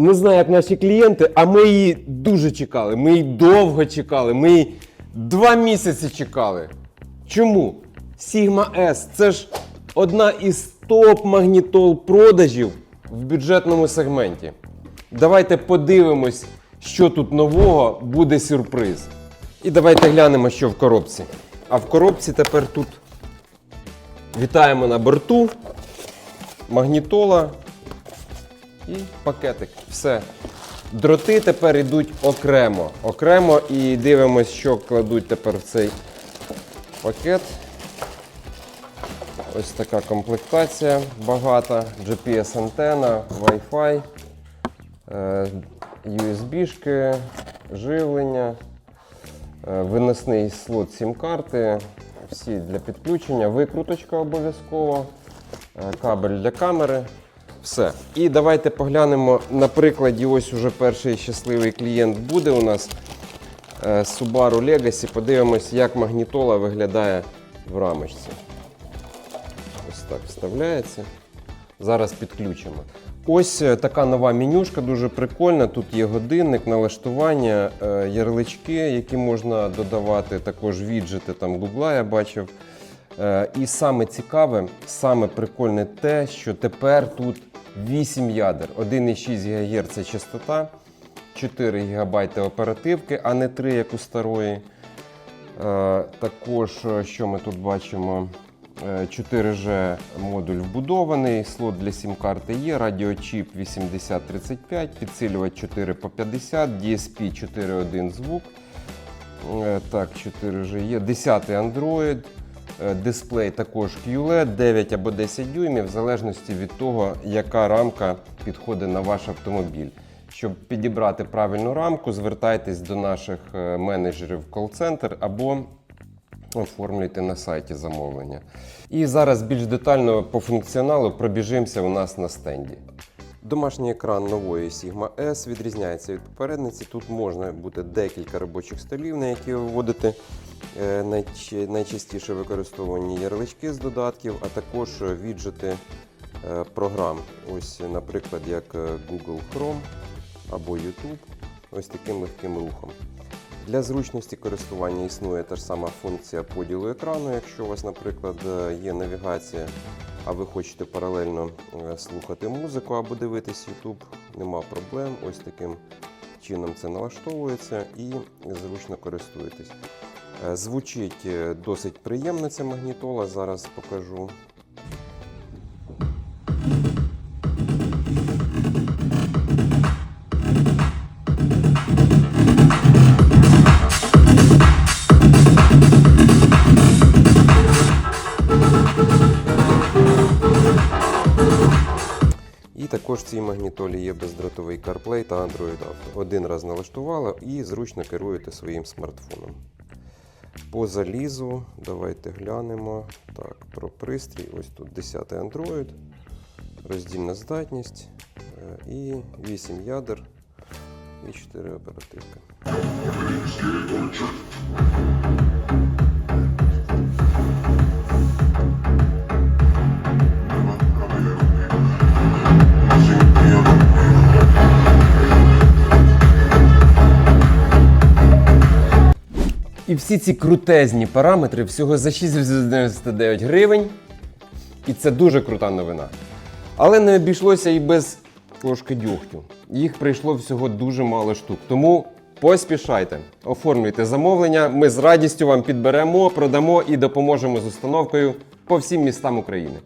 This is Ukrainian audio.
Не знаю, як наші клієнти, а ми її дуже чекали. Ми її довго чекали. Ми її два місяці чекали. Чому? Sigma S це ж одна із топ-магнітол продажів в бюджетному сегменті. Давайте подивимось, що тут нового буде сюрприз. І давайте глянемо, що в коробці. А в коробці тепер тут вітаємо на борту, магнітола і пакетик. Все. Дроти тепер йдуть окремо. Окремо і дивимось, що кладуть тепер в цей пакет. Ось така комплектація багата. GPS-антена, Wi-Fi, е, USB-шки, живлення, е, виносний слот сім-карти, всі для підключення, викруточка обов'язково, е, кабель для камери. Все. І давайте поглянемо на прикладі. Ось уже перший щасливий клієнт буде у нас е, Subaru Legacy. Подивимось, як магнітола виглядає в рамочці. Ось так вставляється. Зараз підключимо. Ось е, така нова менюшка, дуже прикольна. Тут є годинник, налаштування, е, ярлички, які можна додавати, також віджити там Гугла я бачив. І саме цікаве, саме прикольне те, що тепер тут 8 ядер, 1,6 ГГц частота, 4 ГБ оперативки, а не 3, як у старої. Е, Також, е, що ми тут бачимо? Е, 4G модуль вбудований, слот для сім-карти є, радіочіп 8035, підсилювач 4 по 50, DSP 4.1 звук. Е, Так, 4G є. 10 Android. Е, Дисплей також QLED 9 або 10 дюймів, в залежності від того, яка рамка підходить на ваш автомобіль. Щоб підібрати правильну рамку, звертайтесь до наших е, менеджерів кол-центр або оформлюйте на сайті замовлення. І зараз більш детально по функціоналу пробіжимося у нас на стенді. Домашній екран нової Sigma S відрізняється від попередниці. Тут можна бути декілька робочих столів, на які ви вводите е, найч- найчастіше використовані ярлички з додатків, а також віджити е, програм. Ось, наприклад, як е, Google Chrome або YouTube. Ось таким легким рухом. Для зручності користування існує та ж сама функція поділу екрану. Якщо у вас, наприклад, є навігація, а ви хочете паралельно е, слухати музику або дивитись YouTube, нема проблем. Ось таким чином це налаштовується і зручно користуєтесь. Е, Звучить е, досить приємно ця магнітола, зараз покажу. Також в цій магнітолі є бездротовий CarPlay та Android Auto. Один раз налаштували і зручно керуєте своїм смартфоном. По залізу, давайте глянемо. Так, про пристрій. Ось тут 10 Android, роздільна здатність е, і 8 ядер і 4 оперативки. І всі ці крутезні параметри всього за 699 гривень. І це дуже крута новина. Але не обійшлося і без ложки дьогтю. Їх прийшло всього дуже мало штук. Тому поспішайте, оформлюйте замовлення. Ми з радістю вам підберемо, продамо і допоможемо з установкою по всім містам України.